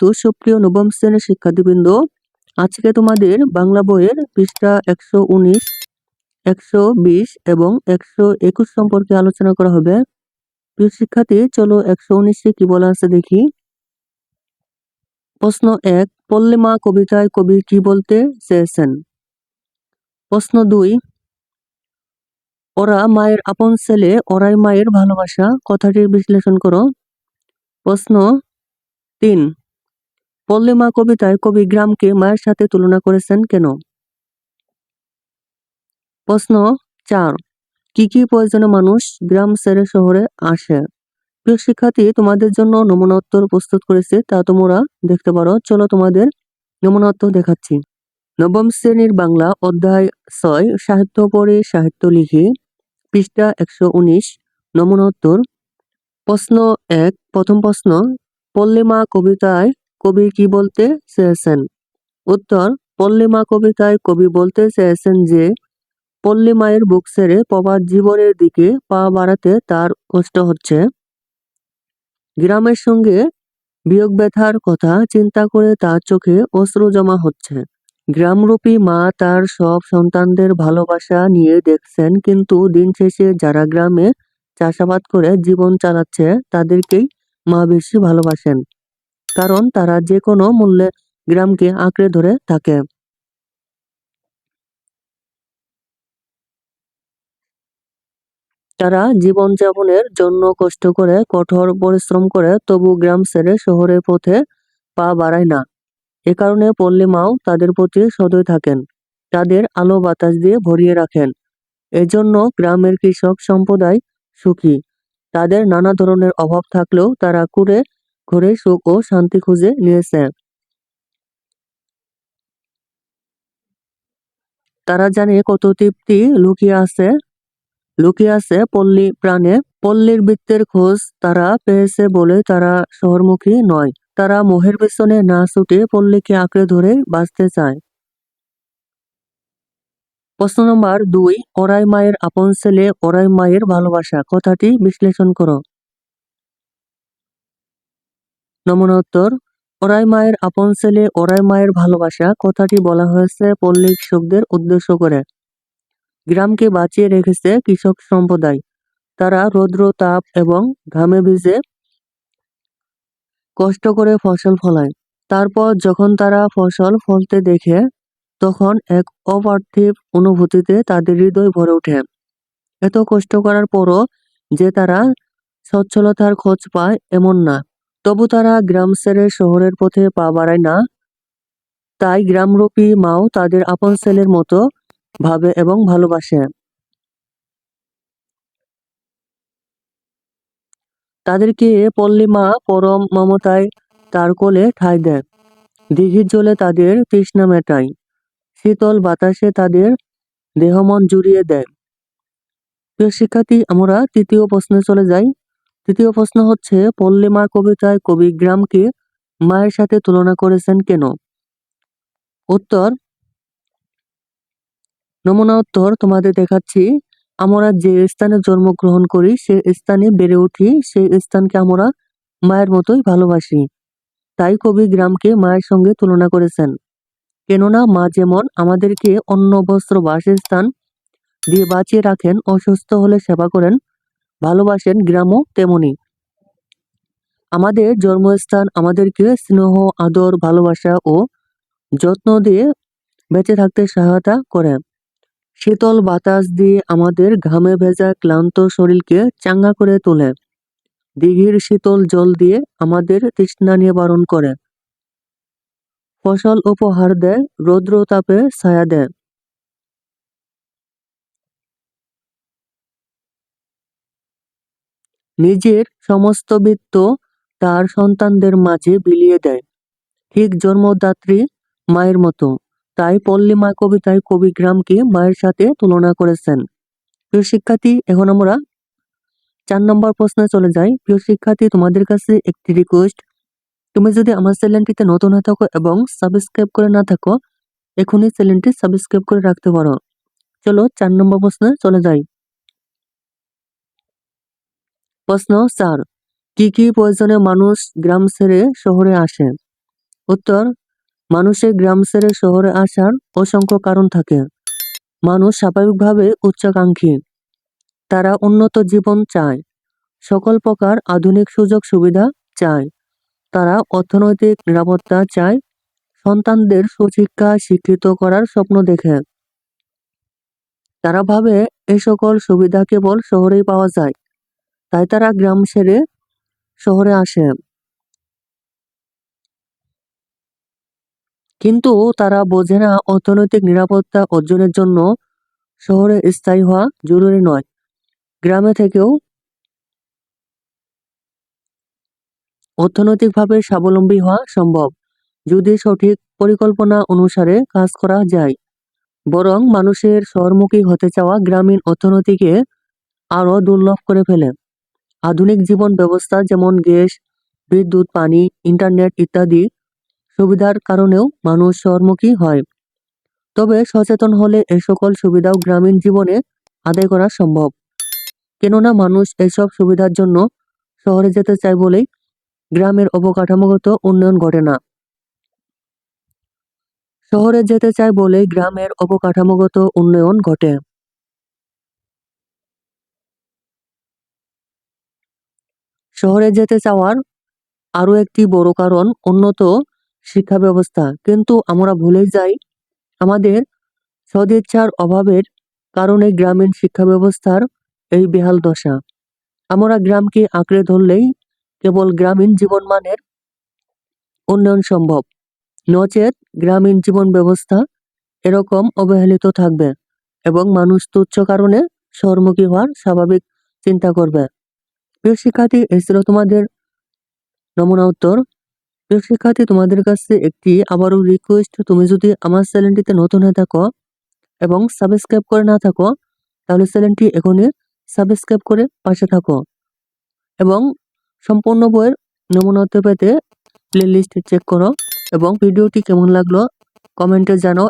তো সুপ্রিয় নবম শ্রেণির শিক্ষার্থীবৃন্দ, আজকে তোমাদের বাংলা বইয়ের পৃষ্ঠা একশো উনিশ, একশো বিশ এবং একশো একুশ সম্পর্কে আলোচনা করা হবে। প্রিয় শিক্ষার্থী, চলো একশো উনিশে কি বলা আছে দেখি। প্রশ্ন এক পল্লিমা কবিতায় কবি কি বলতে চেয়েছেন? প্রশ্ন দুই, ওরা মায়ের আপন ছেলে, ওরাই মায়ের ভালোবাসা, কথাটির বিশ্লেষণ করো। প্রশ্ন তিন পল্লিমা কবিতায় কবি গ্রামকে মায়ের সাথে তুলনা করেছেন কেন? প্রশ্ন চার, কি কি প্রয়োজনে মানুষ গ্রাম ছেড়ে শহরে আসে? প্রিয় শিক্ষার্থী, তোমাদের জন্য নমুনা উত্তর প্রস্তুত করেছে, তা তোমরা দেখতে পারো। চলো তোমাদের নমুনা উত্তর দেখাচ্ছি। নবম শ্রেণির বাংলা অধ্যায় ছয়, সাহিত্য পড়ে সাহিত্য লিখি, পৃষ্ঠা একশো উনিশ নমুনা উত্তর প্রশ্ন এক, প্রথম প্রশ্ন পল্লিমা কবিতায় কবি কি বলতে চেয়েছেন? উত্তর, পল্লিমা কবিতায় কবি বলতে চেয়েছেন যে পল্লী মায়ের বুক ছেড়ে প্রবাদ জীবনের দিকে পা বাড়াতে তার কষ্ট হচ্ছে। গ্রামের সঙ্গে বিয়োগ ব্যথার কথা চিন্তা করে তার চোখে অশ্রু জমা হচ্ছে। গ্রামরূপী মা তার সব সন্তানদের ভালোবাসা নিয়ে দেখছেন, কিন্তু দিন শেষে যারা গ্রামে চাষাবাদ করে জীবন চালাচ্ছে, তাদেরকেই মা বেশি ভালোবাসেন। কারণ তারা যে কোনো মূল্যে গ্রামকে আঁকড়ে ধরে থাকে। তারা জীবনযাপনের জন্য কষ্ট করে, কঠোর পরিশ্রম করে, তবু গ্রাম ছেড়ে শহরের পথে পা বাড়ায় না। এ কারণে পল্লী মাও তাদের প্রতি সদয় থাকেন, তাদের আলো বাতাস দিয়ে ভরিয়ে রাখেন। এজন্য গ্রামের কৃষক সম্প্রদায় সুখী। তাদের নানা ধরনের অভাব থাকলেও তারা কুড়ে ঘরে সুখ ও শান্তি খুঁজে নিয়েছে। তারা জানে কত তৃপ্তি লুকিয়ে আছে। লুকিয়ে আছে পল্লী প্রাণে। পল্লীর বৃত্তের খোঁজ তারা পেয়েছে বলে তারা শহরমুখী নয়। তারা মোহের পেছনে না ছুটে পল্লীকে আঁকড়ে ধরে বাঁচতে চায়। প্রশ্ন নম্বর দুই ওরাই মায়ের আপন ছেলে ওরাই মায়ের ভালোবাসা। কথাটি বিশ্লেষণ করো। নমুনা উত্তর ওরাই মায়ের আপন ছেলে, ওরাই মায়ের ভালোবাসা, কথাটি বলা হয়েছে পল্লী কৃষকদের উদ্দেশ্য করে। গ্রামকে বাঁচিয়ে রেখেছে কৃষক সম্প্রদায়। তারা রৌদ্র, তাপ এবং ঘামে ভিজে কষ্ট করে ফসল ফলায়। তারপর যখন তারা ফসল ফলতে দেখে, তখন এক অপার্থিব অনুভূতিতে তাদের হৃদয় ভরে ওঠে। এত কষ্ট করার পরও যে তারা সচ্ছলতার খোঁজ পায় এমন না। তবু তারা গ্রাম ছেড়ে শহরের পথে পা বাড়ায় না। তাই গ্রামরূপী মাও তাদের আপন ছেলের মতো ভাবে এবং ভালোবাসে। তাদেরকে পল্লী মা পরম মমতায় তার কোলে ঠাঁই দেয়। দিঘির জলে তাদের তৃষ্ণা মেটায়। শীতল বাতাসে তাদের দেহমন জুড়িয়ে দেয়। প্রিয় শিক্ষার্থী, আমরা তৃতীয় প্রশ্নে চলে যাই। তৃতীয় প্রশ্ন হচ্ছে, পল্লী মা কবিতায় কবি গ্রামকে মায়ের সাথে তুলনা করেছেন কেন? উত্তর, নমুনা উত্তর তোমাদের দেখাচ্ছি। আমরা যে স্থানে জন্মগ্রহণ করি, সে স্থানে বেড়ে উঠি। সেই স্থানকে আমরা মায়ের মতোই ভালোবাসি। তাই কবি গ্রামকে মায়ের সঙ্গে তুলনা করেছেন। কেননা মা যেমন আমাদেরকে অন্ন বস্ত্র বাসস্থান দিয়ে বাঁচিয়ে রাখেন, অসুস্থ হলে সেবা করেন ভালোবাসেন গ্রামও তেমনি। আমাদের জন্মস্থান আমাদেরকে স্নেহ, আদর, ভালোবাসা ও যত্ন দিয়ে বেঁচে থাকতে সহায়তা করে। শীতল বাতাস দিয়ে আমাদের ঘামে ভেজা ক্লান্ত শরীরকে চাঙ্গা করে তোলে। দিঘির শীতল জল দিয়ে আমাদের তৃষ্ণা নিবারণ করে। ফসল উপহার দেয়, রৌদ্র তাপে ছায়া দেয়। নিজের সমস্ত বৃত্ত তার সন্তানদের মাঝে বিলিয়ে দেয়। ঠিক জন্মদাত্রী মায়ের মতো। তাই পল্লীমা কবিতায় কবি গ্রামকে মায়ের সাথে তুলনা করেছেন। প্রিয় শিক্ষার্থী, এখন আমরা চার নম্বর প্রশ্নে চলে যাই। প্রিয় শিক্ষার্থী, তোমাদের কাছে একটি রিকোয়েস্ট তুমি যদি আমার চ্যানেলটিতে নতুন হয়ে থাকো এবং সাবস্ক্রাইব করে না থাকো, এখনই চ্যানেলটি সাবস্ক্রাইব করে রাখতে পারো। চলো চার নম্বর প্রশ্নে চলে যাই। প্রশ্ন চার। কি কি প্রয়োজনে মানুষ গ্রাম ছেড়ে শহরে আসে? উত্তর মানুষের গ্রাম ছেড়ে শহরে আসার অসংখ্য কারণ থাকে। মানুষ স্বাভাবিকভাবে উচ্চাকাঙ্ক্ষী। তারা উন্নত জীবন চায়। সকল প্রকার আধুনিক সুযোগ সুবিধা চায়। তারা অর্থনৈতিক নিরাপত্তা চায়। সন্তানদের সুশিক্ষা শিক্ষিত করার স্বপ্ন দেখে। তারা ভাবে এ সকল সুবিধা কেবল শহরেই পাওয়া যায়। তাই তারা গ্রাম ছেড়ে শহরে আসে। কিন্তু তারা বোঝে না অর্থনৈতিক নিরাপত্তা অর্জনের জন্য শহরে স্থায়ী হওয়া জরুরি নয়। গ্রামে থেকেও অর্থনৈতিকভাবে স্বাবলম্বী হওয়া সম্ভব, যদি সঠিক পরিকল্পনা অনুসারে কাজ করা যায়। বরং মানুষের শহরমুখী হতে চাওয়া গ্রামীণ অর্থনীতিকে আরও দুর্লভ করে ফেলে। আধুনিক জীবন ব্যবস্থা যেমন গ্যাস, বিদ্যুৎ, পানি, ইন্টারনেট ইত্যাদি সুবিধার কারণেও মানুষ শহরমুখী হয়। তবে সচেতন হলে এই সকল সুবিধাও গ্রামীণ জীবনে আদায় করা সম্ভব। কেননা মানুষ এসব সুবিধার জন্য শহরে যেতে চায় বলেই গ্রামের অবকাঠামোগত উন্নয়ন ঘটে না। শহরে যেতে চায় বলেই গ্রামের অবকাঠামোগত উন্নয়ন ঘটে। শহরে যেতে চাওয়ার আরও একটি বড় কারণ উন্নত শিক্ষা ব্যবস্থা কিন্তু আমরা ভুলে যাই, আমাদের সদিচ্ছার অভাবের কারণে গ্রামীণ শিক্ষা ব্যবস্থার এই বেহাল দশা। আমরা গ্রামকে আঁকড়ে ধরলেই কেবল গ্রামীণ জীবনমানের উন্নয়ন সম্ভব। নচেত গ্রামীণ জীবন ব্যবস্থা এরকম অবহেলিত থাকবে এবং মানুষ তুচ্ছ কারণে শহরমুখী হওয়ার স্বাভাবিক চিন্তা করবে। প্রিয় শিক্ষার্থী, এই ছিল তোমাদের নমুনা উত্তর। প্রিয় শিক্ষার্থী, তোমাদের কাছে একটি আবারও রিকোয়েস্ট তুমি যদি আমার চ্যানেলটিতে নতুন হয়ে থাকো এবং সাবস্ক্রাইব করে না থাকো, তাহলে চ্যানেলটি এখনই সাবস্ক্রাইব করে পাশে থাকো এবং সম্পূর্ণ বইয়ের নমুনা উত্তর পেতে প্লেলিস্ট চেক করো এবং ভিডিওটি কেমন লাগল কমেন্টে জানাও।